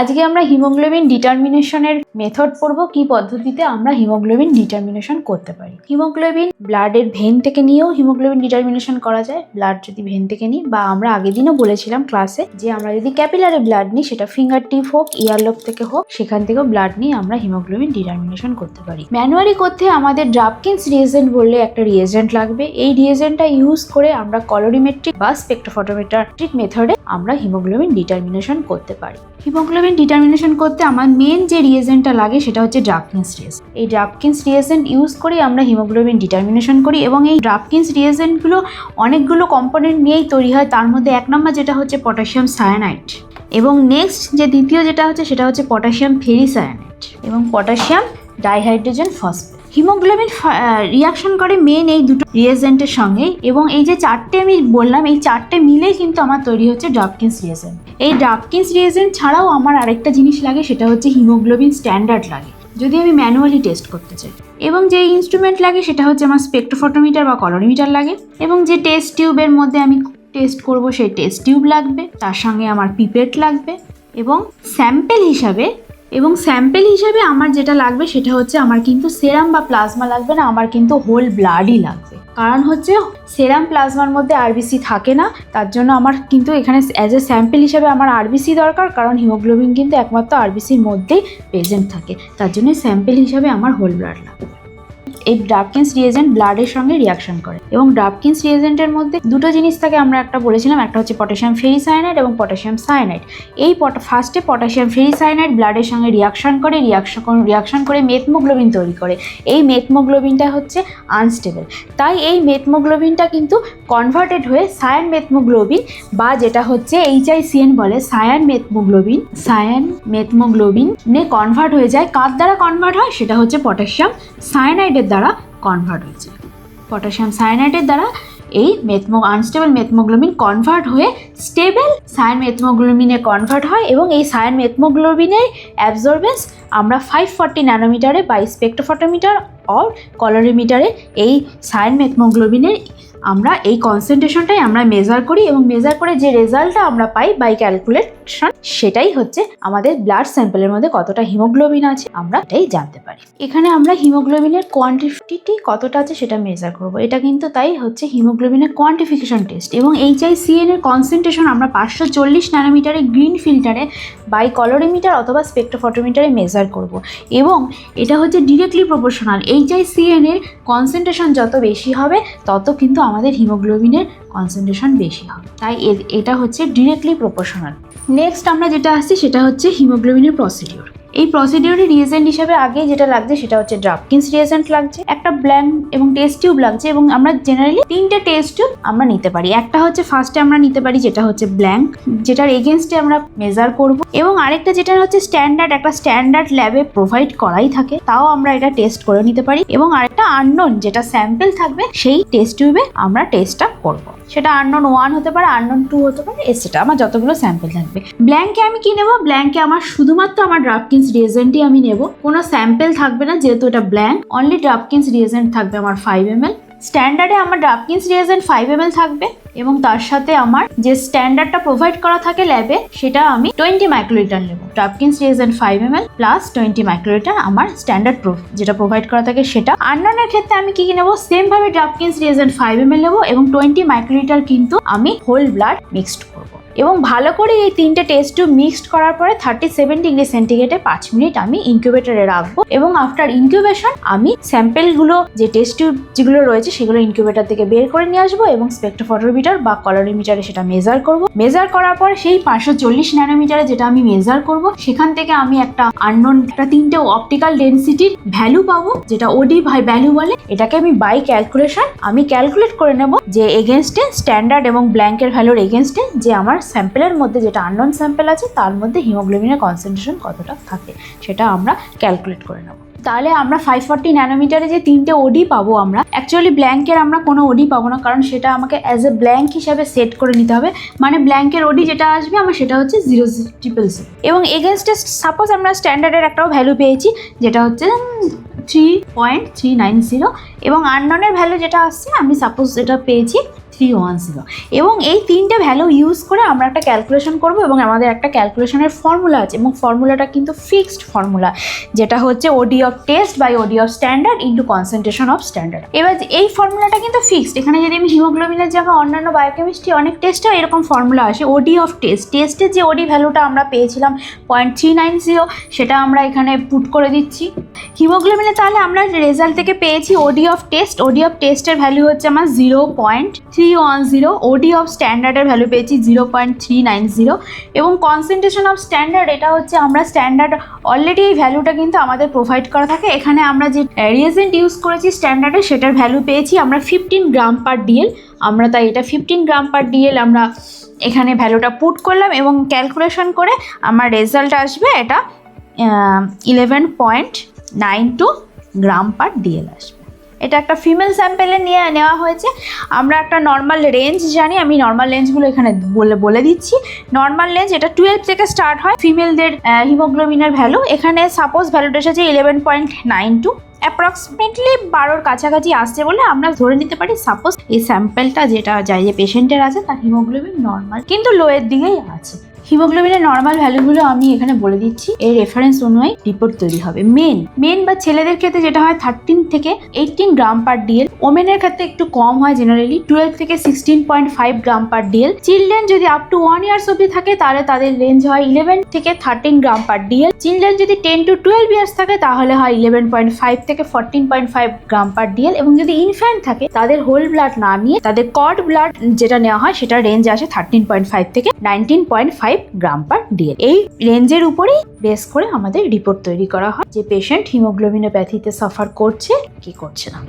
আজকে আমরা haemoglobin ডিটারমিনেশনের method পড়ব, কি পদ্ধতিতে আমরা হিমোগ্লোবিন ডিটারমিনেশন করতে পারি। হিমোগ্লোবিন ব্লাডের ভেন থেকে নিয়েও হিমোগ্লোবিন ডিটারমিনেশন করা যায়। ব্লাড যদি ভেন থেকে নিই, বা আমরা আগের দিনও বলেছিলাম ক্লাসে যে আমরা যদি ক্যাপিলারে ব্লাড নিই, সেটা ফিঙ্গার টিপ হোক ইয়ারলোক থেকে হোক, সেখান থেকেও ব্লাড নিয়ে আমরা হিমোগ্লোবিন ডিটারমিনেশন করতে পারি। ম্যানুয়ালি করতে আমাদের ড্রাপকিন্স রিয়েজেন্ট বললে একটা রিয়েজেন্ট লাগবে। এই রিয়েজেন্টটা ইউজ করে আমরা কলোরিমেট্রিক বা স্পেক্ট্রোফটোমেট্রিক মেথডে আমরা হিমোগ্লোবিন ডিটারমিনেশন করতে পারি। হিমোগ্লোবিন ডিটারমিনেশন করতে আমার মেন যে রিয়েজেন্টটা লাগে সেটা হচ্ছে ড্রাপকিন্স রিয়েজেন্ট এই ড্রাপকিন্স রিয়েজেন্ট ইউজ করেই আমরা হিমোগ্লোবিন ডিটারমিনেশন করি এবং এই ড্রাপকিন্স রিয়েজেন্টগুলো অনেকগুলো কম্পোনেন্ট নিয়েই তৈরি হয়। তার মধ্যে এক নম্বর যেটা হচ্ছে পটাশিয়াম সায়ানাইড এবং নেক্সট যে দ্বিতীয় যেটা হচ্ছে সেটা হচ্ছে পটাশিয়াম ফেরিসায়ানাইড এবং potassium dihydrogen phosphate haemoglobin reaction করে মেন এই দুটো রিয়েজেন্টের সঙ্গে এবং এই যে চারটে আমি বললাম, এই চারটে মিলেই কিন্তু আমার তৈরি হচ্ছে ড্রাপকিন্স রিয়েজেন্ট এই ড্রাপকিন্স রিয়েজেন্ট ছাড়াও আমার আরেকটা জিনিস লাগে, সেটা হচ্ছে হিমোগ্লোবিন স্ট্যান্ডার্ড লাগে, যদি আমি ম্যানুয়ালি টেস্ট করতে চাই। এবং যে ইনস্ট্রুমেন্ট লাগে, সেটা হচ্ছে আমার স্পেক্ট্রোফটোমিটার বা কলোরিমিটার লাগে, এবং যে টেস্ট টিউবের মধ্যে আমি টেস্ট করব, সেই টেস্ট টিউব লাগবে, তার সঙ্গে আমার পিপেট লাগবে, এবং স্যাম্পেল হিসাবে এবং স্যাম্পেল হিসাবে আমার যেটা লাগবে সেটা হচ্ছে আমার কিন্তু সেরাম বা প্লাজমা লাগবে না, আমার কিন্তু হোল ব্লাডই লাগবে। কারণ হচ্ছে সেরাম, প্লাজমার মধ্যে আরবিসি থাকে না, তার জন্য আমার কিন্তু এখানে অ্যাজ এ স্যাম্পেল হিসাবে আমার আরবিসি দরকার, কারণ হিমোগ্লোবিন কিন্তু একমাত্র আরবিসির মধ্যেই প্রেজেন্ট থাকে। তার জন্য স্যাম্পেল হিসাবে আমার হোল ব্লাড লাগবে। এই ডাবকিন্স রিয়েজেন্ট ব্লাডের সঙ্গে রিয়াকশন করে। এবং ডাবকিন্স রিয়েজেন্টের মধ্যে দুটো জিনিস থাকে আমরা একটা বলেছিলাম, একটা হচ্ছে পটাশিয়াম ফেরি ফেরিসায়ানাইড এবং পটাশিয়াম সায়ানাইড এই ফার্স্টে পটাশিয়াম ফেরি ফেরিসায়ানাইড ব্লাডের সঙ্গে রিয়াকশন করে রিয়াকশন রিয়াকশন করে মেথমোগ্লোবিন তৈরি করে। এই মেথমোগ্লোবিনটা হচ্ছে আনস্টেবল তাই এই মেথমোগ্লোবিনটা কিন্তু কনভার্টেড হয়ে সায়ান মেথমোগ্লোবিন বা যেটা হচ্ছে এইচআইসিএন বলে সায়ান মেথমোগ্লোবিন সায়ান মেথমোগ্লোবিন নে কনভার্ট হয়ে যায়। কার দ্বারা কনভার্ট হয়? সেটা হচ্ছে পটাশিয়াম সায়ানাইডের দ্বারা। কনভার্ট হয়েছে। পটাশিয়াম সায়ানাইডের দ্বারা এই মেথমো আনস্টেবল মেথমোগ্লোবিন কনভার্ট হয়ে স্টেবল সায়ান মেথমোগ্লোবিনে কনভার্ট হয় এবং এই সায়ান মেথমোগ্লোবিনের অ্যাবজর্বেন্স আমরা ফাইভ ফর্টি ন্যানোমিটারে বাই স্পেক্ট্রোফটোমিটার অর কলোরিমিটারে এই সায়ান মেথমোগ্লোবিনের আমরা এই কনসেন্ট্রেশনটাই আমরা মেজার করি এবং মেজার করে যে রেজাল্টটা আমরা পাই বাই ক্যালকুলেশন সেটাই হচ্ছে আমাদের ব্লাড স্যাম্পেলের মধ্যে কতটা হিমোগ্লোবিন আছে, আমরা এটাই জানতে পারি। এখানে আমরা হিমোগ্লোবিনের কোয়ান্টিটি কতটা আছে সেটা মেজার করব। এটা কিন্তু তাই হচ্ছে হিমোগ্লোবিনের কোয়ান্টিফিকেশন টেস্ট এবং এইচআইসিএন এর কনসেন্ট্রেশন আমরা পাঁচশো চল্লিশ ন্যানোমিটারে গ্রিন ফিল্টারে বাই কলোরিমিটার অথবা স্পেক্ট্রোফটোমিটারে মেজার করব। এবং এটা হচ্ছে ডিরেক্টলি প্রপোর্শনাল এইচআইসিএন এর কনসেন্ট্রেশন যত বেশি হবে, তত কিন্তু আমাদের হিমোগ্লোবিনের কনসেন্ট্রেশন বেশি হবে তাই এটা হচ্ছে ডিরেক্টলি প্রপোর্শনাল নেক্সট আমরা যেটা আসছি, সেটা হচ্ছে হিমোগ্লোবিনের প্রসিডিওর এই প্রসিডিওরে রিয়েজেন্ট হিসাবে আগে যেটা লাগছে সেটা হচ্ছে ড্রাপকিন্স রিয়েজেন্ট লাগছে, একটা ব্ল্যাঙ্ক এবং টেস্ট টিউব লাগছে এবং আমরা জেনারেলি তিনটে টেস্ট টিউব আমরা নিতে পারি। একটা হচ্ছে ফার্স্টে আমরা নিতে পারি, যেটা হচ্ছে ব্ল্যাঙ্ক যেটার এগেনস্টে আমরা মেজার করব এবং আরেকটা যেটা হচ্ছে স্ট্যান্ডার্ড একটা স্ট্যান্ডার্ড ল্যাবে প্রোভাইড করাই থাকে, তাও আমরা এটা টেস্ট করে নিতে পারি এবং আরেকটা আননোন যেটা স্যাম্পেল থাকবে, সেই টেস্ট টিউবে আমরা টেস্টটা করব। সেটা আননোন ওয়ান হতে পারে আননোন টু হতে পারে এসেটা আমার যতগুলো স্যাম্পেল থাকবে। ব্ল্যাঙ্কে আমি কি নেব? ব্ল্যাঙ্কে আমার শুধুমাত্র আমার ড্রাফকিন্স রিয়েজেন্টই আমি নেব। কোনো স্যাম্পেল থাকবে না, যেহেতু এটা ব্ল্যাঙ্ক অনলি ড্রাফকিন্স রিয়েজেন্ট থাকবে আমার ফাইভ এম এল স্ট্যান্ডার্ডে আমার ড্রাফকিন্স রিয়েজেন্ট ফাইভ এম থাকবে এবং তার সাথে আমার যে স্ট্যান্ডার্ডটা প্রোভাইড করা থাকে ল্যাবে সেটা আমি টোয়েন্টি মাইক্রোলিটার নেব। ড্রাফকিন্স reagent five M plus twenty microlitre আমার স্ট্যান্ডার্ড প্রুফ যেটা প্রোভাইড করা থাকে সেটা। আননোনের ক্ষেত্রে আমি কি কি নেব? সেম ভাবে ড্রাফকিন্স রিয়েজেন্ট ফাইভ এম নেব এবং টোয়েন্টি মাইক্রোলিটার কিন্তু আমি হোল ব্লাড মিক্সড করব। এবং ভালো করে এই তিনটে টেস্ট টিউব মিক্সড করার পরে থার্টি সেভেন ডিগ্রি সেন্টিগ্রেডে পাঁচ মিনিট আমি ইনকিউবেটরে রাখব এবং আফটার ইনকিউবেশন আমি স্যাম্পেলগুলো যে টেস্ট টিউব যেগুলো রয়েছে সেগুলো ইনকিউবেটর থেকে বের করে নিয়ে আসব এবং স্পেক্ট্রোফটোমিটার বা কলোরিমিটারে সেটা মেজার করব। মেজার করার পর সেই পাঁচশো চল্লিশ ন্যানোমিটারে যেটা আমি মেজার করব, সেখান থেকে আমি একটা আননোন একটা তিনটে অপটিক্যাল ডেন্সিটির ভ্যালু পাবো, যেটা ওডি ভাই ভ্যালু বলে। এটাকে আমি বাই ক্যালকুলেশন আমি ক্যালকুলেট করে নেব যে এগেনস্টে স্ট্যান্ডার্ড এবং ব্ল্যাঙ্কের ভ্যালুর এগেনস্টে যে আমার স্যাম্পেলের মধ্যে যেটা আননোন স্যাম্পেল আছে, তার মধ্যে হিমোগ্লোবিনের কনসেন্ট্রেশন কতটা থাকে, সেটা আমরা ক্যালকুলেট করে নেব। তাহলে আমরা ফাইভ ফর্টি ন্যানোমিটারে যে তিনটে ওডি পাবো আমরা অ্যাকচুয়ালি ব্ল্যাঙ্কের আমরা কোনো ওডি পাবো না, কারণ সেটা আমাকে অ্যাজ এ ব্ল্যাঙ্ক হিসাবে সেট করে নিতে হবে। মানে ব্ল্যাঙ্কের ওডি যেটা আসবে, আমার সেটা হচ্ছে জিরো ট্রিপল জিরো এবং এগেনস্টে সাপোজ আমরা স্ট্যান্ডার্ডের একটাও ভ্যালু পেয়েছি, যেটা হচ্ছে three point three nine zero এবং আনননের ভ্যালু যেটা আসছে, আমি সাপোজ এটা পেয়েছি থ্রি ওয়ান জিরো এবং এই তিনটে ভ্যালু ইউজ করে আমরা একটা ক্যালকুলেশন করব এবং আমাদের একটা ক্যালকুলেশনের ফর্মুলা আছে। এবং ফর্মুলাটা কিন্তু ফিক্সড ফর্মুলা যেটা হচ্ছে OD of test by OD of standard into concentration of standard এবার এই ফর্মুলাটা কিন্তু ফিক্সড এখানে যদি আমি হিমোগ্লোবিনের জায়গায় অন্যান্য বায়োকেমিস্ট্রি অনেক টেস্টেও এরকম ফর্মুলা আসে। ওডি অফ টেস্ট টেস্টের যে ওডি ভ্যালুটা আমরা পেয়েছিলাম পয়েন্ট থ্রি নাইন জিরো সেটা আমরা এখানে পুট করে দিচ্ছি। হিমোগ্লোবিনে তাহলে আমরা রেজাল্ট থেকে পেয়েছি OD of test OD of টেস্টের ভ্যালু হচ্ছে আমার zero point three one zero OD of স্ট্যান্ডার্ডের value পেয়েছি zero point three nine zero এবং কনসেন্ট্রেশন অফ স্ট্যান্ডার্ড এটা হচ্ছে আমরা স্ট্যান্ডার্ড অলরেডি এই ভ্যালুটা কিন্তু আমাদের প্রোভাইড করা থাকে। এখানে আমরা যে রিয়েজেন্ট ইউজ করেছি স্ট্যান্ডার্ডে সেটার ভ্যালু পেয়েছি আমরা ফিফটিন গ্রাম পার ডিএল আমরা তাই এটা ফিফটিন গ্রাম পার ডিএল আমরা এখানে ভ্যালুটা পুট করলাম এবং ক্যালকুলেশন করে আমার রেজাল্ট আসবে এটা eleven point nine two gram per dL আসবে। এটা একটা ফিমেল স্যাম্পেলে নিয়ে নেওয়া হয়েছে। আমরা একটা নর্মাল রেঞ্জ জানি, আমি নর্মাল রেঞ্জগুলো এখানে বলে বলে দিচ্ছি। নর্মাল রেঞ্জ এটা টুয়েলভ থেকে স্টার্ট হয় ফিমেলদের হিমোগ্লোবিনের ভ্যালু এখানে সাপোজ ভ্যালুটা এসেছে eleven point nine two approximately বারোর কাছাকাছি আসছে বলে আমরা ধরে নিতে পারি সাপোজ এই স্যাম্পেলটা যেটা যায় যে পেশেন্টের আছে, তার হিমোগ্লোবিন নর্মাল কিন্তু লোয়ের দিকেই আছে। হিমোগ্লোবিনের নর্মাল ভ্যালুগুলো আমি এখানে বলে দিচ্ছি। এর রেফারেন্স অনুযায়ী রিপোর্ট তৈরি হবে। মেন মেন বা ছেলেদের ক্ষেত্রে যেটা হয় থার্টিন থেকে এইটিন গ্রাম পার ডিএল ওমেনের ক্ষেত্রে একটু কম হয় জেনারেলি টুয়েলভ থেকে sixteen point five gram per dL children যদি আপ টু ওয়ান ইয়ার্স অব্দি থাকে, তাহলে তাদের রেঞ্জ হয় ইলেভেন থেকে thirteen gram per dL children যদি টেন টু টুয়েলভ ইয়ার্স থাকে, তাহলে হয় ইলেভেন পয়েন্ট ফাইভ থেকে fourteen point five gram per dL এবং যদি ইনফ্যান্ট থাকে, তাদের হোল ব্লাড না নিয়ে, তাদের কড ব্লাড যেটা নেওয়া হয় সেটা রেঞ্জ আসে থার্টিন পয়েন্ট ফাইভ থেকে nineteen point five gram per dL এই রেঞ্জের উপরেই বেস করে আমাদের রিপোর্ট তৈরি করা হয় যে পেশেন্ট হিমোগ্লোবিনোপ্যাথিতে সাফার করছে, কি করছে না।